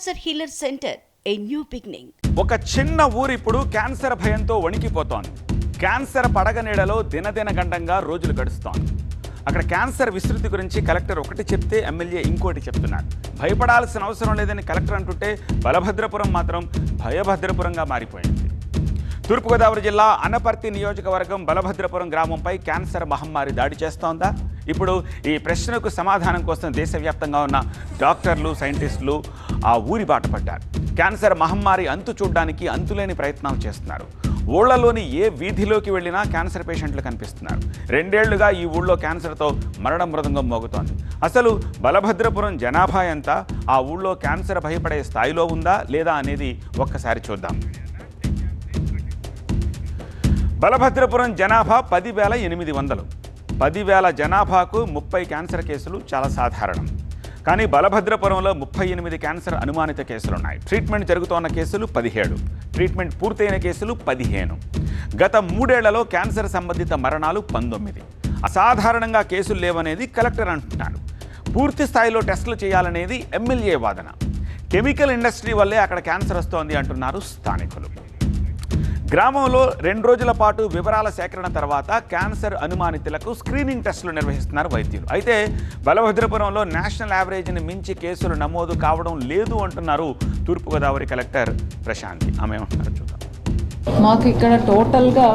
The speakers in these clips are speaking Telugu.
Cancer healer centre a new beginning ఒక చిన్న ఊరు ఇప్పుడు క్యాన్సర్ భయంతో వణికిపోతోంది. క్యాన్సర్ పడగ నీడలో దినదిన గండంగా రోజులు గడుస్తోంది. అక్కడ క్యాన్సర్ విస్తృతి గురించి కలెక్టర్ ఒకటి చెప్తే ఎమ్మెల్యే ఇంకోటి చెప్తున్నారు. భయపడాల్సిన అవసరం లేదని కలెక్టర్ అంటుంటే బలభద్రపురం మాత్రం భయభద్రపురంగా మారిపోయింది. తూర్పుగోదావరి జిల్లా అనపర్తి నియోజకవర్గం బలభద్రపురం గ్రామంపై క్యాన్సర్ మహమ్మారి దాడి చేస్తోందా? ఇప్పుడు ఈ ప్రశ్నకు సమాధానం కోసం దేశవ్యాప్తంగా ఉన్న డాక్టర్లు సైంటిస్టులు ఆ ఊరి బాట పడ్డారు. క్యాన్సర్ మహమ్మారి అంతు చూడడానికి అంతులేని ప్రయత్నాలు చేస్తున్నారు. ఊళ్ళలోని ఏ వీధిలోకి వెళ్ళినా క్యాన్సర్ పేషెంట్లు కనిపిస్తున్నారు. రెండేళ్ళుగా ఈ ఊళ్ళో క్యాన్సర్తో మరణ మృదంగం మోగుతోంది. అసలు బలభద్రపురం జనాభా ఎంత? ఆ ఊళ్ళో క్యాన్సర్ భయపడే స్థాయిలో ఉందా లేదా అనేది ఒక్కసారి చూద్దాం. బలభద్రపురం జనాభా పదివేల ఎనిమిది వందలు. పదివేల జనాభాకు ముప్పై క్యాన్సర్ కేసులు చాలా సాధారణం. కానీ బలభద్రపురంలో ముప్పై ఎనిమిది క్యాన్సర్ అనుమానిత కేసులు ఉన్నాయి ట్రీట్మెంట్ జరుగుతోన్న కేసులు పదిహేడు. ట్రీట్మెంట్ పూర్తయిన కేసులు పదిహేను. గత మూడేళ్ళలో క్యాన్సర్ సంబంధిత మరణాలు పంతొమ్మిది. అసాధారణంగా కేసులు లేవనేది కలెక్టర్ అంటున్నారు. పూర్తి స్థాయిలో టెస్టులు చేయాలనేది ఎమ్మెల్యే వాదన. కెమికల్ ఇండస్ట్రీ వల్లే అక్కడ క్యాన్సర్ వస్తోంది అంటున్నారు స్థానికులు. గ్రామంలో రెండు రోజుల పాటు వివరాల సేకరణ తర్వాత క్యాన్సర్ అనుమానితులకు స్క్రీనింగ్ టెస్టులు నిర్వహిస్తున్నారు వైద్యులు. అయితే బలభద్రపురంలో నేషనల్ యావరేజ్ని మించి కేసులు నమోదు కావడం లేదు అంటున్నారు తూర్పుగోదావరి కలెక్టర్ ప్రశాంతి. ఆమె ఏమంటున్నారు చూద్దాం. మాకు ఇక్కడ టోటల్గా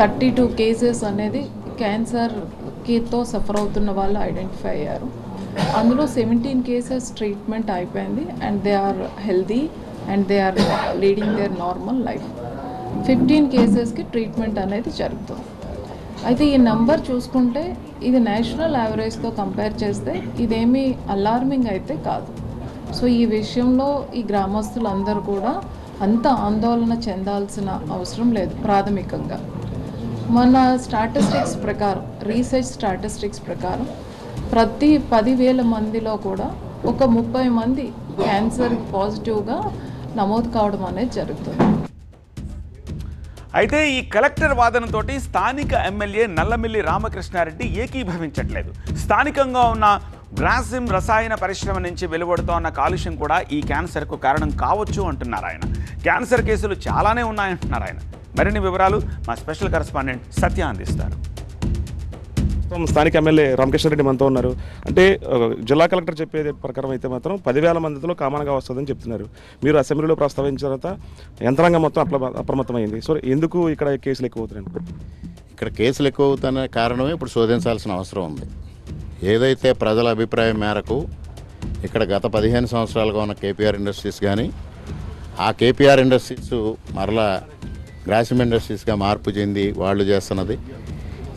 థర్టీ టూ కేసెస్ అనేది క్యాన్సర్కితో సఫర్ అవుతున్న వాళ్ళు ఐడెంటిఫై అయ్యారు. అందులో సెవెంటీన్ కేసెస్ ట్రీట్మెంట్ అయిపోయింది. And they are healthy and they are leading their normal life. Fifteen కేసెస్కి treatment అనేది జరుగుతుంది. అయితే ఈ నంబర్ చూసుకుంటే ఇది నేషనల్ యావరేజ్తో కంపేర్ చేస్తే ఇదేమీ అలార్మింగ్ అయితే కాదు. సో ఈ విషయంలో ఈ గ్రామస్తులందరూ కూడా అంత ఆందోళన చెందాల్సిన అవసరం లేదు ప్రాథమికంగా. మన స్టాటిస్టిక్స్ ప్రకారం రీసెర్చ్ స్టాటిస్టిక్స్ ప్రకారం ప్రతి పదివేల మందిలో కూడా ఒక ముప్పై మంది క్యాన్సర్ పాజిటివ్గా నమోదు కావడం అనేది జరుగుతుంది. అయితే ఈ కలెక్టర్ వాదనతోటి స్థానిక ఎమ్మెల్యే నల్లమిల్లి రామకృష్ణారెడ్డి ఏకీభవించట్లేదు. స్థానికంగా ఉన్న గ్రాసిమ్ రసాయన పరిశ్రమ నుంచి వెలువడుతోన్న కాలుష్యం కూడా ఈ క్యాన్సర్కు కారణం కావచ్చు అంటున్నారు ఆయన. క్యాన్సర్ కేసులు చాలానే ఉన్నాయంటున్నారు ఆయన. మరిన్ని వివరాలు మా స్పెషల్ కరస్పాండెంట్ సత్య అందిస్తారు. ప్రస్తుతం స్థానిక ఎమ్మెల్యే రామకృష్ణ రెడ్డి మనతో ఉన్నారు. అంటే జిల్లా కలెక్టర్ చెప్పేది ప్రకారం అయితే మాత్రం పదివేల మందిలో కామన్గా వస్తుందని చెప్తున్నారు. మీరు అసెంబ్లీలో ప్రస్తావించిన తర్వాత యంత్రాంగం మొత్తం అప్రమత్తమైంది. సో ఎందుకు ఇక్కడ కేసులు ఎక్కువ అవుతున్నాయి ఇక్కడ కేసులు ఎక్కువ అవుతున్న కారణమే ఇప్పుడు శోధించాల్సిన అవసరం ఉంది. ఏదైతే ప్రజల అభిప్రాయం మేరకు ఇక్కడ గత పదిహేను సంవత్సరాలుగా ఉన్న కేపీఆర్ ఇండస్ట్రీస్ కానీ ఆ కేపీఆర్ ఇండస్ట్రీస్ మరలా గ్రాసిమ్ ఇండస్ట్రీస్గా మార్పు చెంది వాళ్ళు చేస్తున్నది.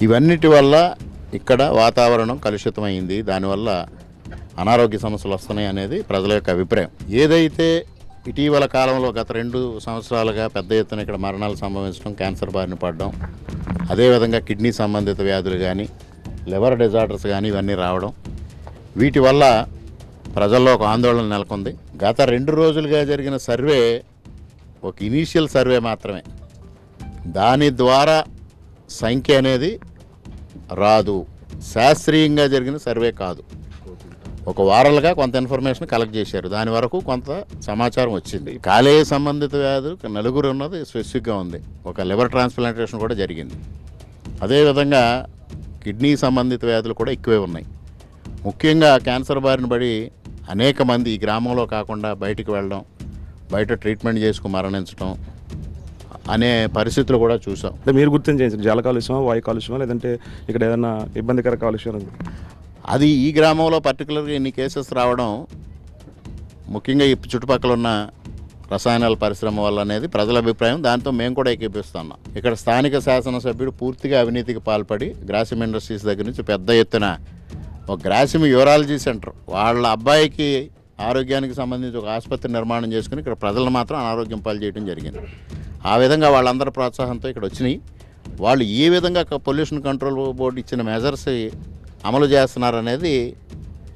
ఇవన్నిటి వల్ల ఇక్కడ వాతావరణం కలుషితమైంది. దానివల్ల అనారోగ్య సమస్యలు వస్తున్నాయి అనేది ప్రజల యొక్క అభిప్రాయం. ఏదైతే ఇటీవల కాలంలో గత రెండు సంవత్సరాలుగా పెద్ద ఎత్తున ఇక్కడ మరణాలు సంభవించడం క్యాన్సర్ బారిన పడడం అదేవిధంగా కిడ్నీ సంబంధిత వ్యాధులు కానీ లివర్ డిజార్డర్స్ కానీ ఇవన్నీ రావడం వీటి వల్ల ప్రజల్లో ఒక ఆందోళన నెలకొంది. గత రెండు రోజులుగా జరిగిన సర్వే ఒక ఇనీషియల్ సర్వే మాత్రమే. దాని ద్వారా సంఖ్య అనేది రాదు. శాస్త్రీయంగా జరిగిన సర్వే కాదు. ఒక వారాలుగా కొంత ఇన్ఫర్మేషన్ కలెక్ట్ చేశారు. దాని వరకు కొంత సమాచారం వచ్చింది. కాలేయ సంబంధిత వ్యాధులు నలుగురు ఉన్నది స్పెసిఫిక్గా ఉంది. ఒక లివర్ ట్రాన్స్ప్లాంటేషన్ కూడా జరిగింది. అదేవిధంగా కిడ్నీ సంబంధిత వ్యాధులు కూడా ఎక్కువే ఉన్నాయి. ముఖ్యంగా క్యాన్సర్ బారిన పడి అనేక మంది ఈ గ్రామంలో కాకుండా బయటికి వెళ్ళడం బయట ట్రీట్మెంట్ చేసుకుని మరణించడం అనే పరిస్థితులు కూడా చూసాం. అంటే మీరు గుర్తించేసి జల కాలుష్యమా వాయు కాలుష్యమా లేదంటే ఇక్కడ ఏదైనా ఇబ్బందికర కాలుష్యం? అది ఈ గ్రామంలో పర్టికులర్గా ఇన్ని కేసెస్ రావడం ముఖ్యంగా ఈ చుట్టుపక్కల ఉన్న రసాయనాల పరిశ్రమ వల్ల అనేది ప్రజల అభిప్రాయం. దాంతో మేము కూడా ఏకీపిస్తున్నాం. ఇక్కడ స్థానిక శాసనసభ్యుడు పూర్తిగా అవినీతికి పాల్పడి గ్రాసిమ్ ఇండస్ట్రీస్ దగ్గర నుంచి పెద్ద ఎత్తున ఒక గ్రాసిమ్ యూరాలజీ సెంటర్ వాళ్ళ అబ్బాయికి ఆరోగ్యానికి సంబంధించి ఒక ఆసుపత్రి నిర్మాణం చేసుకుని ఇక్కడ ప్రజలను మాత్రం అనారోగ్యం పాలు చేయడం జరిగింది. ఆ విధంగా వాళ్ళందరి ప్రోత్సాహంతో ఇక్కడ వచ్చినాయి. వాళ్ళు ఏ విధంగా పొల్యూషన్ కంట్రోల్ బోర్డు ఇచ్చిన మెజర్స్ అమలు చేస్తున్నారనేది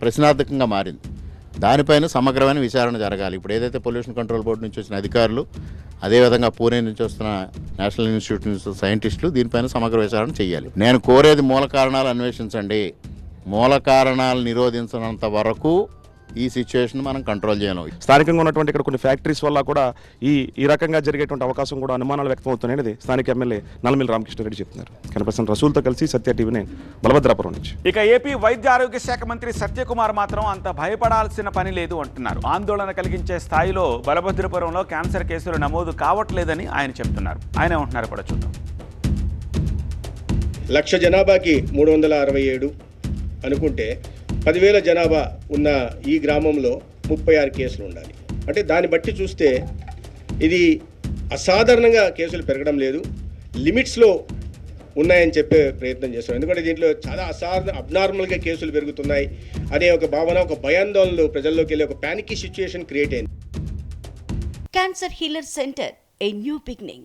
ప్రశ్నార్థకంగా మారింది. దానిపైన సమగ్రమైన విచారణ జరగాలి. ఇప్పుడు ఏదైతే పొల్యూషన్ కంట్రోల్ బోర్డు నుంచి వచ్చిన అధికారులు అదేవిధంగా పూణే నుంచి వస్తున్న నేషనల్ ఇన్స్టిట్యూట్ నుంచి సైంటిస్టులు దీనిపైన సమగ్ర విచారణ చేయాలి. నేను కోరేది మూల కారణాలు అన్వేషించండి. మూల కారణాలు నిరోధించినంత వరకు ఈ సిచ్యువేషన్ మనం కంట్రోల్ చేయలేం. స్థానికంగా ఉన్నటువంటి ఇక్కడ కొన్ని ఫ్యాక్టరీస్ వల్ల కూడా ఈ ఈ రకంగా జరిగేటువంటి అవకాశం కూడా అనుమానాలు వ్యక్తం అవుతున్నాయి అనేది స్థానిక ఎమ్మెల్యే నల్లమిల్లి రామకృష్ణారెడ్డి చెప్తున్నారు. కనపర్సన్ రసూల్తో కలిసి సత్య టీవీ నేను బలభద్రాపురం నుంచి. ఇక ఏపీ వైద్య ఆరోగ్య శాఖ మంత్రి సత్యకుమార్ మాత్రం అంత భయపడాల్సిన పని లేదు అంటున్నారు. ఆందోళన కలిగించే స్థాయిలో బలభద్రపురంలో క్యాన్సర్ కేసులు నమోదు కావట్లేదని ఆయన చెప్తున్నారు. ఆయన ఏమంటున్నారు కూడా చూద్దాం. లక్ష జనాభాకి మూడు వందల అరవై ఏడు అనుకుంటే పదివేల జనాభా ఉన్న ఈ గ్రామంలో ముప్పై ఆరు కేసులు ఉండాలి. అంటే దాన్ని బట్టి చూస్తే ఇది అసాధారణంగా కేసులు పెరగడం లేదు. లిమిట్స్లో ఉన్నాయని చెప్పే ప్రయత్నం చేస్తాం ఎందుకంటే దీంట్లో చాలా అసాధారణ అబ్నార్మల్గా కేసులు పెరుగుతున్నాయి. అనే ఒక భావన ఒక భయాందోళనలు ప్రజల్లోకి వెళ్ళి ఒక ప్యానికీ సిచ్యుయేషన్ క్రియేట్ అయింది. Cancer healer centre a new beginning.